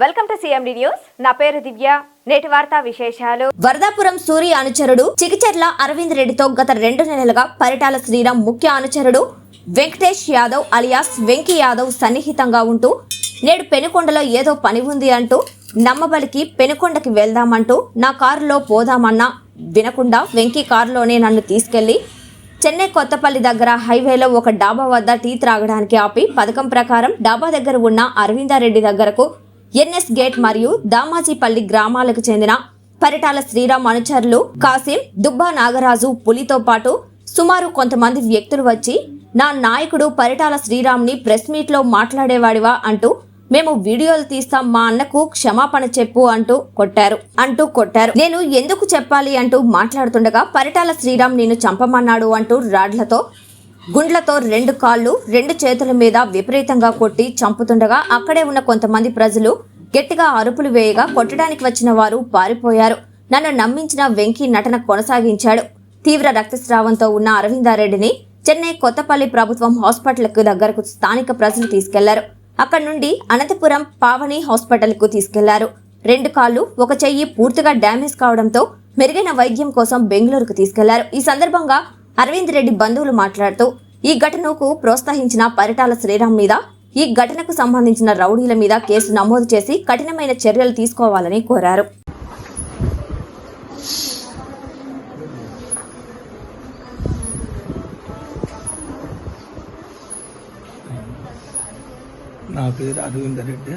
Welcome to CMD news నా పేరు దివ్య. నేటి వార్తా విశేషాలు. వరదాపురం సూర్య అనుచరుడు చికిచెర్ల అరవింద్ రెడ్డితో గత రెండు నెలలుగా పరిటాల శ్రీరామ్ ముఖ్య అనుచరుడు వెంకటేష్ యాదవ్ అలియాస్ వెంకీ యాదవ్ సన్నిహితంగా ఉంటూ నేడు పెనుకొండలో ఏదో పని ఉంది అంటూ నమ్మబలికి పెనుకొండకి వెళ్దామంటూ నా కారులో పోదామన్నా వినకుండా వెంకీ కారులోనే నన్ను తీసుకెళ్ళి చెన్నై కొత్తపల్లి దగ్గర హైవేలో ఒక డాబా వద్ద టీ త్రాగడానికి ఆపి పథకం ప్రకారం డాబా దగ్గర ఉన్న అరవిందారెడ్డి దగ్గరకు ఎన్ఎస్ గేట్ మరియు దామాజీపల్లి గ్రామాలకు చెందిన పరిటాల శ్రీరామ్ అనుచరులు కాసిం దుబ్బా నాగరాజు పులితో పాటు సుమారు కొంతమంది వ్యక్తులు వచ్చి నా నాయకుడు పరిటాల శ్రీరామ్ని ప్రెస్ మీట్లో మాట్లాడేవాడివా అంటూ మేము వీడియోలు తీస్తాం మా అన్నకు క్షమాపణ చెప్పు అంటూ కొట్టారు. అంటూ కొట్టారు. నేను ఎందుకు చెప్పాలి అంటూ మాట్లాడుతుండగా పరిటాల శ్రీరామ్ నేను చంపమన్నాడు అంటూ రాడ్లతో గుండ్లతో రెండు కాళ్ళు రెండు చేతుల మీద విపరీతంగా కొట్టి చంపుతుండగా అక్కడే ఉన్న కొంతమంది ప్రజలు గట్టిగా అరుపులు వేయగా కొట్టడానికి వచ్చిన వారు పారిపోయారు. నన్ను నమ్మించిన వెంకీ నటన కొనసాగించాడు. తీవ్ర రక్తస్రావంతో ఉన్న అరవిందారెడ్డిని చెన్నై కొత్తపల్లి ప్రభుత్వం హాస్పిటల్కు దగ్గరకు స్థానిక ప్రజలు తీసుకెళ్ళారు. అక్కడి నుండి అనంతపురం పావని హాస్పిటల్కు తీసుకెళ్ళారు. రెండు కాళ్ళు ఒక చెయ్యి పూర్తిగా డ్యామేజ్ కావడంతో మెరుగైన వైద్యం కోసం బెంగళూరుకు తీసుకెళ్ళారు. ఈ సందర్భంగా అరవింద్ రెడ్డి బంధువులు మాట్లాడుతూ ఈ ఘటనకు ప్రోత్సహించిన పరిటాల శ్రీరామ్ మీద ఈ ఘటనకు సంబంధించిన రౌడీల మీద కేసు నమోదు చేసి కఠినమైన చర్యలు తీసుకోవాలని కోరారు. నా పేరు Aravinder Reddy.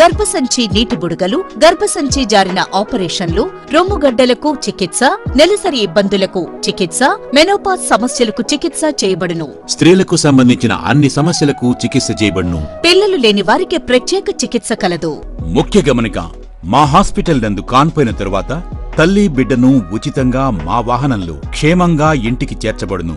గర్భసంచి నీటి బుడగలు గర్భసంచి జారిన ఆపరేషన్లు రొమ్ముగడ్డలకు చికిత్స నెలసరి ఇబ్బందులకు చికిత్స మెనోపాజ్ సమస్యలకు చికిత్స చేయబడును. స్త్రీలకు సంబంధించిన అన్ని సమస్యలకు చికిత్స చేయబడును. పిల్లలు లేని వారికి ప్రత్యేక చికిత్స కలదు. ముఖ్య గమనిక మా హాస్పిటల్ నందు కాన్పోయిన తరువాత తల్లి బిడ్డను ఉచితంగా మా వాహనంలో క్షేమంగా ఇంటికి చేర్చబడును.